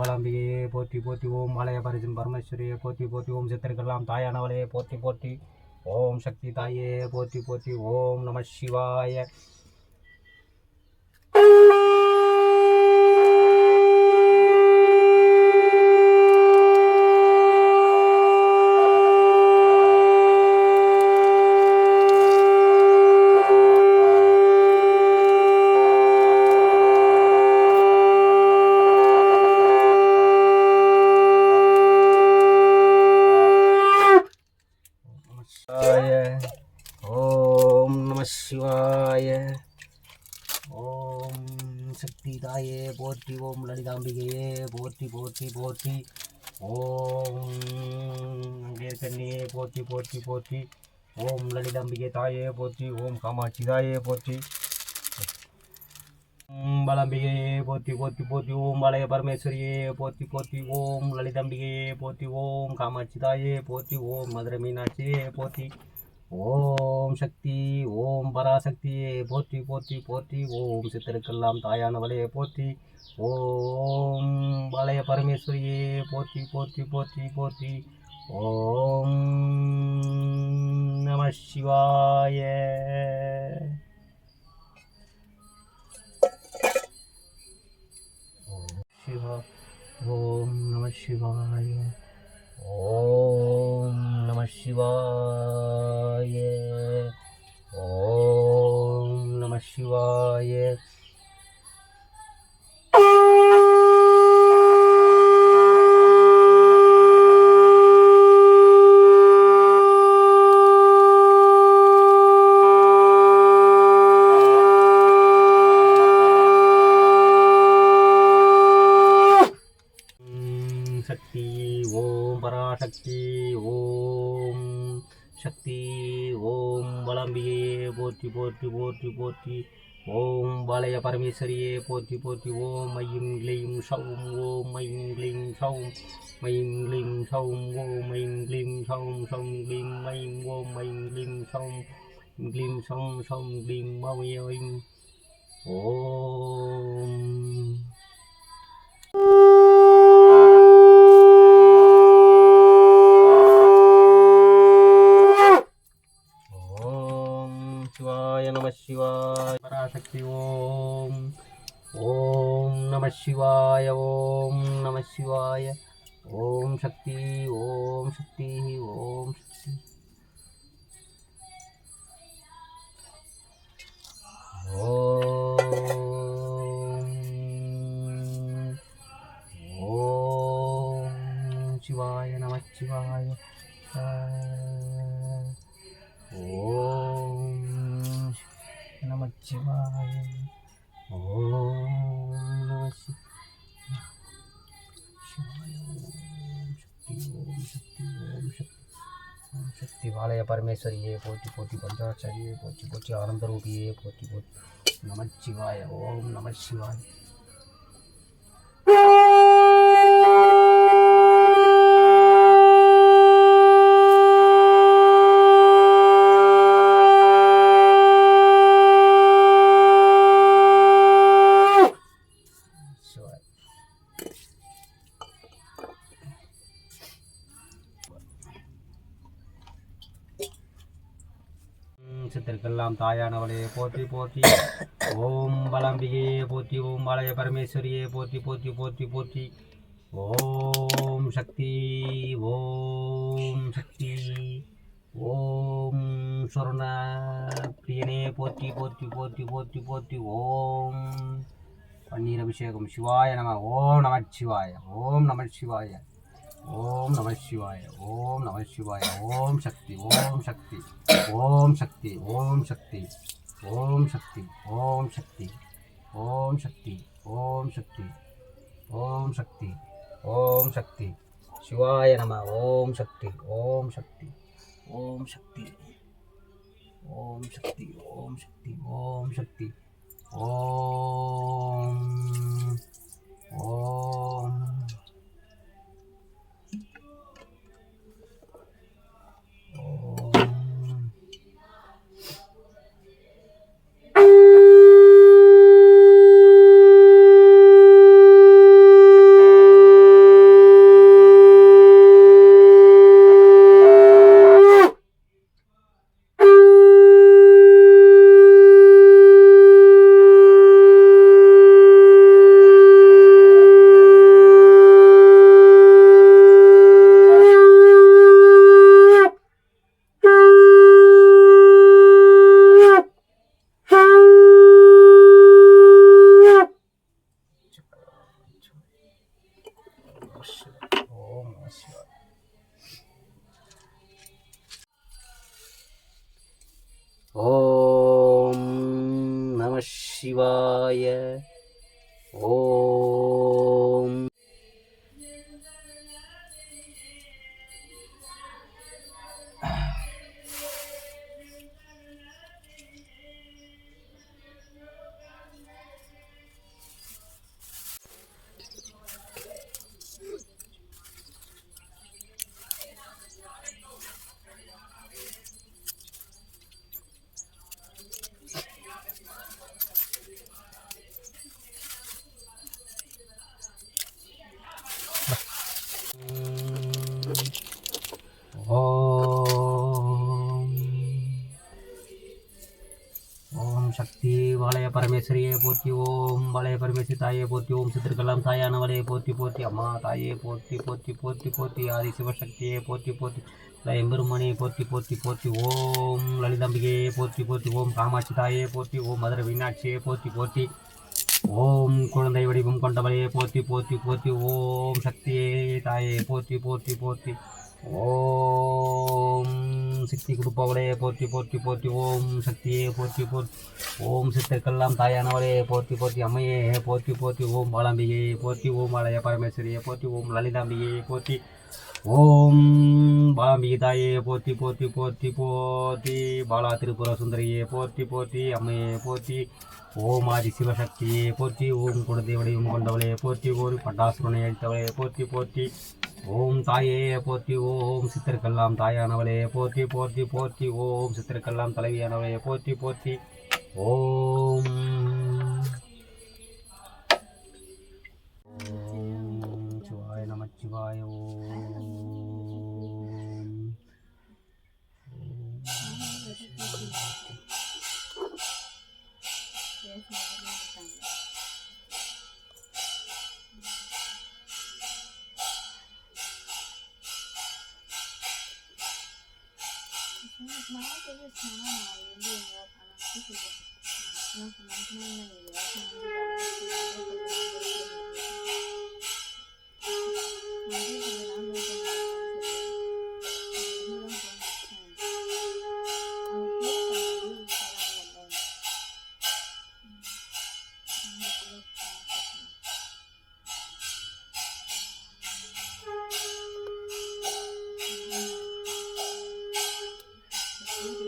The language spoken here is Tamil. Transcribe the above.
பலாம்பிகையே போற்றி போற்றி. ஓம் மலைய பரிசும் பரமேஸ்வரியே போற்றி போற்றி. ஓம் சித்தருக்கெல்லாம் தாயானவளையே போற்றி போற்றி. ஓம் சக்தி தாயே போற்றி போற்றி. ஓம் நம சிவாய. ये ओम शक्तिदाय बोधि ओम लड़िदाम्बिक बहुत ही बहुत ही बहुत ही ओम अंगेरकन्ये बोधि बोधि बोधि, ओम ललितांबिके बहुत ही ओम कामाक्षिदाय बोधि, ओम बालांबिके बोधि बोधि बोधि, ओम बालय परमेश्वरीये, बोधि बोधि, ओम ललितांबिके बोधि, ओम कामाक्षिदाय बोधि, ओम मधुर मीनाक्षी ஓம் மதுரை மீனாட்சியே போற்றி ஓம் சக்தி ஓம் பராசக்தியே போற்றி போற்றி போற்றி ஓம் சித்தருக்கெல்லாம் தாயானவளே போற்றி ஓம் வலய பரமேஸ்வரியே போற்றி போற்றி போற்றி போற்றி ஓம் நம சிவாய சிவா ஓம் நம சிவாய ஓம் நம சிவாய ஓம் நம சிவாய சக்தி ஓம் பராசக்தி. शक्ति। ओम बलंबिये पोति पोति पोति पोति ओम बालय परमेश्वरी पोति पोति ओम ऐं ग्लीं सौं ओम ऐं ग्लीं सौं ऐं ग्लीं सौं ओम ऐं ग्लीं सौं सौं ग्लीं ऐं ओम ऐं ग्लीं सौं ग्लीं सौं सौं ग्लीं मौय ऐं। ओम சிவாய ஓம் நம சிவாய ஓம் சக்தி ஓம் சக்தி ஓம் சக்தி ஓம் சிவாய நம சிவாய ஓம் நம சிவாய ஓம் पास शिवालय परमेश्वरी है पोती पोची पंचाचार्य पोची पोची आनंद रूपी ये पोती पोती नमः शिवाय, ओम नमः शिवाय। ம், சித்தருக்கெல்லாம் தாயானவளே போற்றி போற்றி. ஓம் வளம்பிகையே போற்றி ஓம் வளைய பரமேஸ்வரியே போற்றி போற்றி போற்றி போற்றி. ஓம் சக்தி ஓம் சக்தி. ஓம் சொர்ண பிரியனே போற்றி போற்றி போற்றி போற்றி போற்றி. ஓம் பன்னீர் அபிஷேகம் சிவாய நம ஓம் நம சிவாய ஓம் நம சிவாய. ஓம் நம சிவாய ஓம் நம சிவாய ஓம் சக்தி ஓம் சக்தி ஓம் சக்தி ஓம் சக்தி ஓம் சக்தி ஓம் சக்தி ஓம் சக்தி ஓம் சக்தி ஓம் சக்தி ஓம் சக்தி சிவாய நம ஓம் சக்தி ஓம் சக்தி ஓம் சக்தி ஓம் சக்தி ஓம் சக்தி ஓம் சக்தி ஓம் நம சிவாய ஓம் சக்தி வாளைய பரமேஸ்வரியை போற்றி ஓம் வாளைய பரமேஸ்வரி தாயே போற்றி ஓம் சித்திருக்கெல்லாம் தாயானவளே போற்றி போற்றி அம்மா தாயே போற்றி போற்றி போற்றி போற்றி ஆதி சிவசக்தியே போற்றி போற்றி எம்பெருமானியை போற்றி போற்றி போற்றி ஓம் லலிதாம்பிகையை போற்றி போற்றி ஓம் காமாட்சி தாயே போற்றி ஓம் மதுரை மீனாட்சியை போற்றி போற்றி ஓம் குழந்தை வடிவம் கொண்டவளையை போற்றி போற்றி போற்றி ஓம் சக்தியே தாயே போற்றி போற்றி போற்றி ஓம் சக்தி கொடுப்பவளே போற்றி போற்றி போற்றி ஓம் சக்தியே போற்றி போற்றி ஓம் சித்தர்க்கெல்லாம் தாயானவளே போற்றி போற்றி அம்மையே போற்றி போற்றி ஓம் பாலாம்பிகையே போற்றி ஓம் ஆலய பரமேஸ்வரியே போற்றி ஓம் லலிதாம்பிகையே போற்றி ஓம் பாலாம்பிகை தாயே போற்றி போற்றி போற்றி போற்றி பாலா திருப்புர சுந்தரியே போற்றி போற்றி அம்மையே போற்றி ஓம் ஆதி சிவசக்தியே போற்றி ஓம் குலதேவடையும் கொண்டவளே போற்றி ஓம் பட்டாசுரனை அழித்தவளே போற்றி போற்றி ஓம் தாயே போற்றி ஓம் சித்தருக்கெல்லாம் தாயானவளே போற்றி போற்றி போற்றி ஓம் சித்திரக்கெல்லாம் தலைவியானவளே போற்றி போற்றி ஓம். ஓம் சிவாய நமச்சிவாய ஓம் నాకు మంచిగా Mm-hmm.